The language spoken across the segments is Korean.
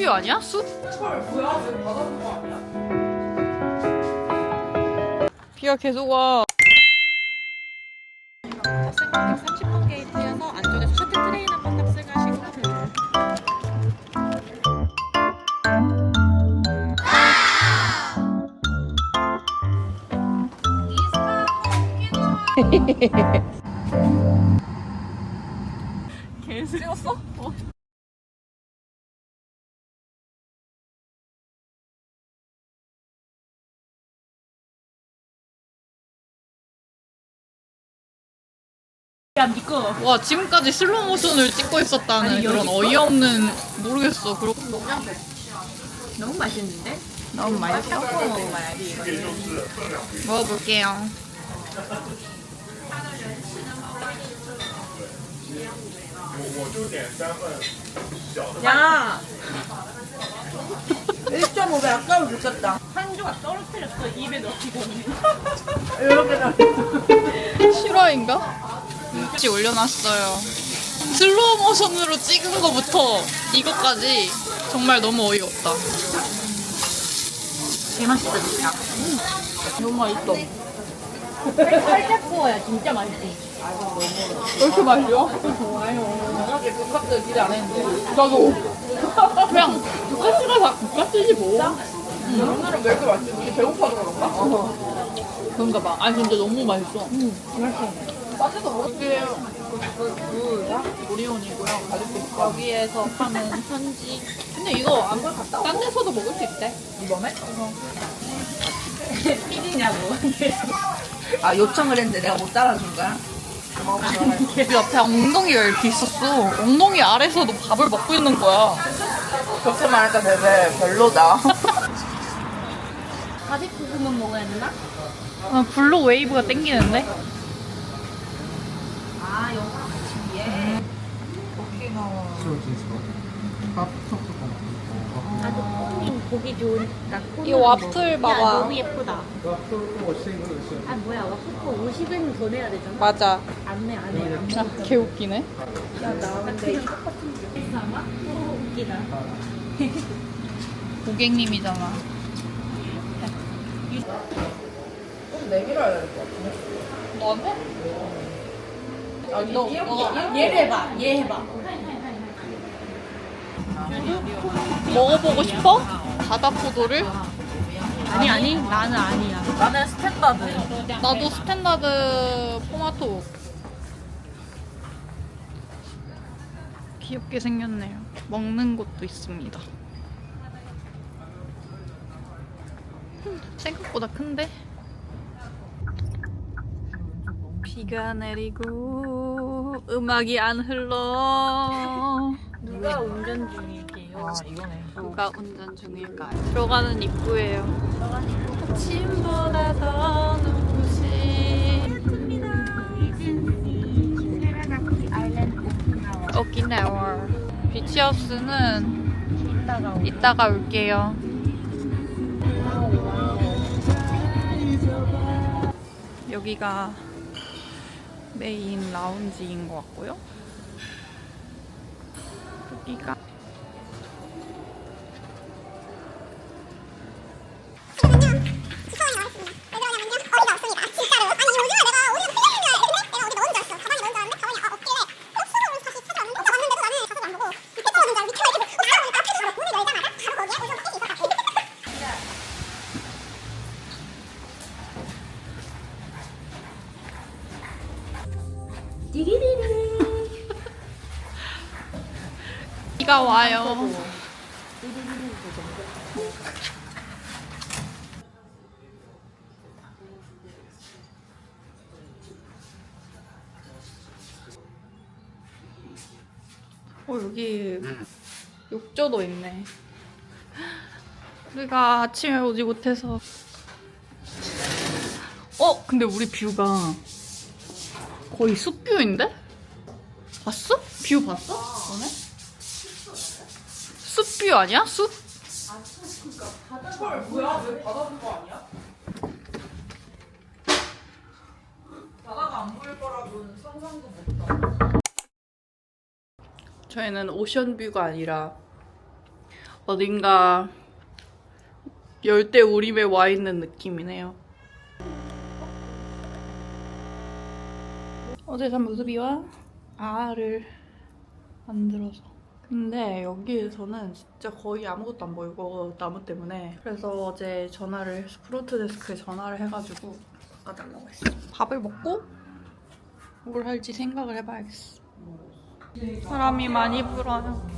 숲뷰 아니야? 숲? 비가 계속 와. 버스가격 30분 게이트여서 안쪽에서 셔틀 트레인 한번 탑승하시고 계속 찍었어? 어. 야 믿고 와 지금까지 슬로우 모션을 찍고 있었다는 그런 어이없는 모르겠어. 그렇고 너무 맛있는데? 너무 맛있어. 먹어야지 먹어볼게요. 야 1.5배 아까워 죽겠다. 한 조각 떨어뜨렸어 입에 넣기고 이렇게 나 실화인가? 같이 올려놨어요. 슬로우 모션으로 찍은 거부터 이것까지 정말 너무 어이없다. 개맛있다 진짜 너무 맛있어. 살짝 구워야 진짜 맛있지 왜 이렇게 맛있어? 워낙에 국밥들 기대 안 했는데. 나도. 그냥 국가스가 다 국가스지 뭐. 오늘은 왜 이렇게 맛있지? 배고파서 그런가? 그런가 봐. 아니 근데 너무 맛있어. 빠져도 먹을게. 오리온이고요. 여기에서 파는 현지. 근데 이거 안딴 데서도 먹을 수 있대. 이번에? 삐지냐고 아, 요청을 했는데 내가 못 따라준 거야? 그 옆에 엉덩이가 이렇게 있었어. 엉덩이 아래서도 밥을 먹고 있는 거야. 그렇게 말하니까 되게 별로다. 바지 구우면 먹어야 되나? 아, 블루 웨이브가 땡기는데? 아 나도 코님 보기 좋으니까 이 와플 봐봐. 야, 너무 예쁘다. 아 뭐야. 와플 거 50엔 더 내야 되잖아. 맞아. 안내 안내. 아, 개 웃기네. 야 나오는데 똑같은 거 아마? 웃기다. 고객님이잖아. 좀 내밀어야 될것 같은데. 너한테? 아, 너, 너, 얘를 해봐 얘 해봐 먹어보고 싶어? 바다 포도를? 아니 아니 나는 아니야 나는 스탠다드. 나도 스탠다드 포마토. 귀엽게 생겼네요. 먹는 곳도 있습니다. 음, 생각보다 큰데? 비가 내리고 음악이 안 흘러. 누가 운전 중일게요 아, 이거네. 누가 운전 중일까요? 들어가는 입구예요. 아침보다 더 눈부신 오키나와 비치하우스는 이따가 이따가 올게요. 여기가 메인 라운지인 것 같고요. 여기가 비가 와요. 어 여기 욕조도 있네. 우리가 아침에 오지 못해서. 어 근데 우리 뷰가 거의 숲뷰인데? 봤어? 뷰 봤어? 너네? 숲뷰 아니야? 숲? 헐, 뭐야? 왜 바다 본거 아니야? 바다가 안 보일 거라고는 상상도 못했다. 저희는 오션뷰가 아니라 어딘가 열대 우림에 와 있는 느낌이네요. 어제 산 모습이와 아를 만들어서. 근데 여기에서는 진짜 거의 아무것도 안 보이고 나무 때문에 그래서 어제 전화를 프론트 데스크에 전화를 해가지고 바꿔달라고 했어. 밥을 먹고 뭘 할지 생각을 해봐야겠어. 사람이 많이 불어요.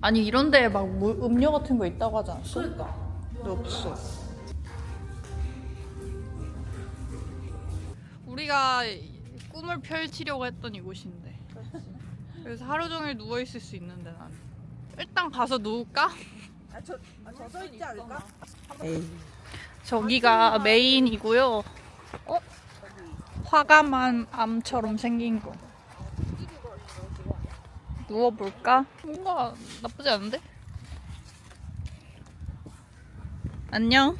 아니 이런 데에 막 물- 음료 같은 거 있다고 하지 않았어? 그러니까. 근데 없어. 우리가 꿈을 펼치려고 했던 이곳인데. 그래서 하루 종일 누워 있을 수 있는데 난. 일단 가서 누울까? 아, 저, 아, 저서 있지 않을까? 저기가 메인이고요. 어? 화가만 암처럼 생긴 거. 누워볼까? 뭔가 나쁘지 않은데? 안녕.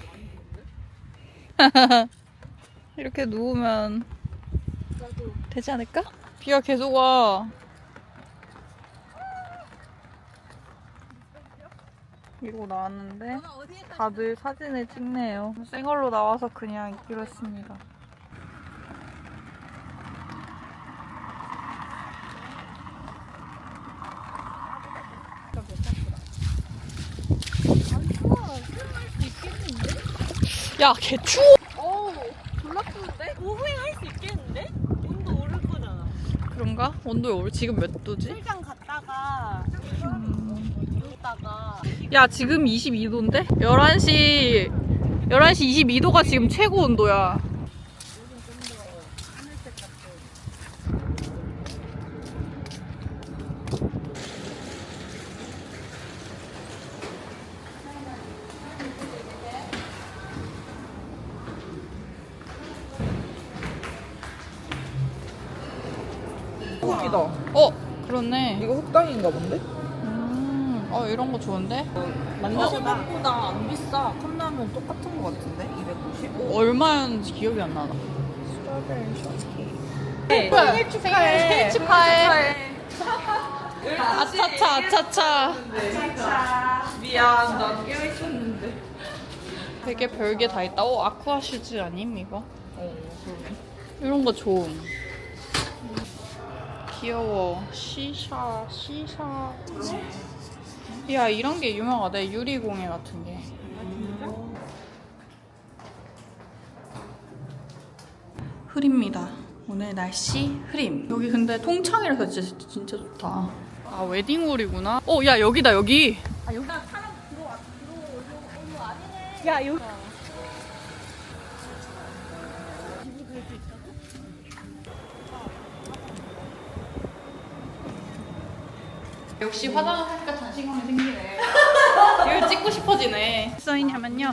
이렇게 누우면 되지 않을까? 비가 계속 와. 이러고 나왔는데 다들 사진을 찍네요. 생얼로 나와서 그냥 있기로 했습니다. 야, 개 추워. 어우, 졸라 추운데? 오후에 할 수 있겠는데? 온도 오를 거잖아. 그런가? 온도 올 지금 몇 도지? 출장 갔다가. 야, 지금 22도인데? 11시 11시 22도가 지금 최고 온도야. 흑이다. 어, 그렇네. 이거 흑당인가 본데? 음, 어, 이런 거 좋은데? 생각보다 안 비싸. 컵라면 똑같은 거 같은데? 290? 얼마였는지 기억이 안 나나. 생일 축하해. 생일 축하해. 아차차, 아차차. 미안, 난 깨어있었는데. 되게 별게 다 있다. 어, 아쿠아 슈즈 아님, 이거? 어. 이런 거 좋음. 귀여워. 시샤, 시샤. 야, 이런 게 유명하대. 유리공예 같은 게. 흐립니다. 오늘 날씨 흐림. 여기 근데 통창이라서 진짜, 진짜 좋다. 아, 웨딩홀이구나. 어, 야, 여기다, 여기. 야, 여기. 역시 화장을 하니까 자신감이 생기네. 이걸 찍고 싶어지네. 써있냐면요.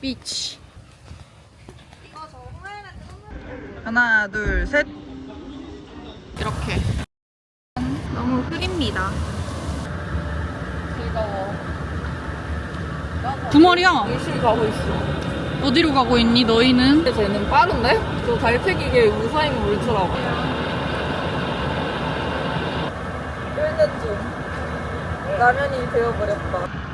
비치. 하나, 둘, 셋. 이렇게. 너무 흐립니다. 즐거워. 두 마리야. 열심히 가고 있어. 어디로 가고 있니, 너희는? 근데 쟤는 빠른데? 저 달팽이게 우사인 물처럼. 중. 라면이 되어버렸다.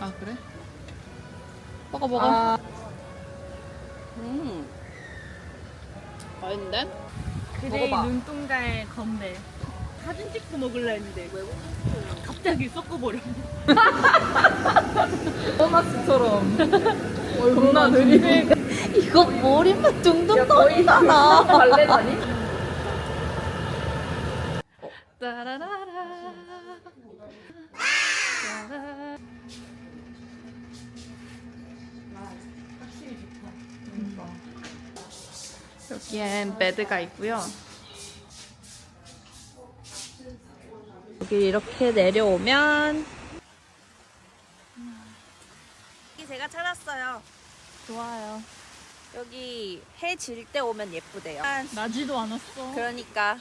아, 그래? 먹어, 먹어. 아, 음. 맛있는데? 먹어봐. 눈동자에 건배. 사진 찍고 먹을라 했는데 갑자기 섞어버려. 도넛처럼. 겁나 느리게. 이거 머리만 둥둥 거의 나? 따라라라. 여기엔 베드가 있고요. 여기 이렇게 내려오면 여기 제가 찾았어요. 좋아요. 여기 해 질 때 오면 예쁘대요. 나지도 않았어. 그러니까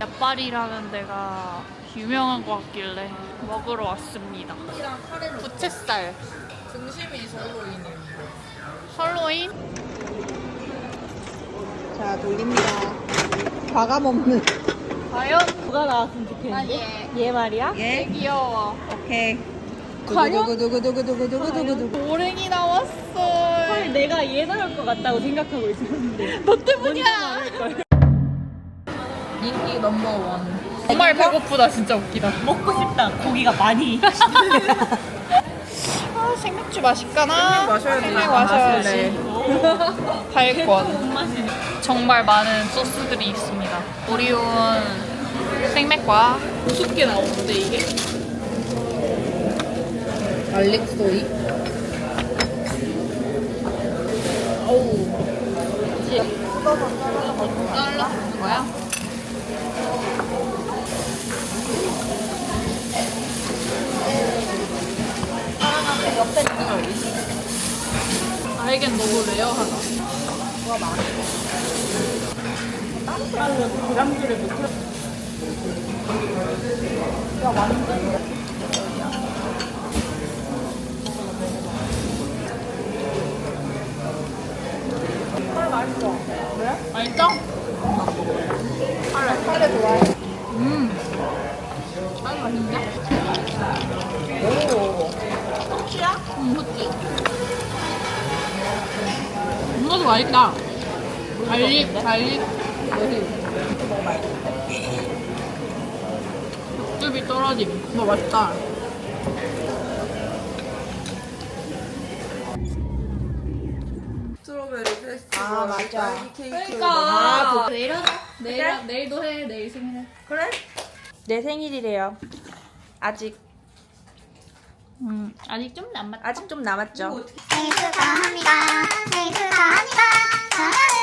아발이라는 데가 유명한 것 같길래 먹으러 왔습니다. 부채살. 등심이 설로인이. 설로인? 자 돌립니다. 과감 없는. 과연? 누가 나왔으면 좋겠는데? 얘 말이야? 예. 귀여워. 오케이. 과연? 두구두구두구두구두구두구두구. 오랭이 나왔어. 헐 내가 얘 나올 것 같다고 생각하고 있었는데 너 때문이야. 인기 넘버 원. 정말 배고프다. 진짜 웃기다. 먹고 싶다 고기가 많이 아, 생맥주 마실까나? 생맥 마셔야지. 생맥 안 마셔야지. 마시네 정말 많은 소스들이 있습니다. 오리온 생맥과 우습게 나오는데 이게? 알릭소이. 잘라주는 거야? 알겐 너무 레어하다. 계란물에 못 맛있어? 이것도 맛있다. 갈릭, 갈릭. 육즙이 떨어짐. 뭐 맛있다. 스트로베리 페스티벌. 아, 맞아. 딸기 케이크. 그러니까. 내일 하자. 내일, 내일도 해. 내일 생일해. 그래? 내 생일이래요. 아직 음, 아직 좀 남았다. 아직 좀 남았죠. 생일 축하합니다. 생일 축하합니다. 사랑해.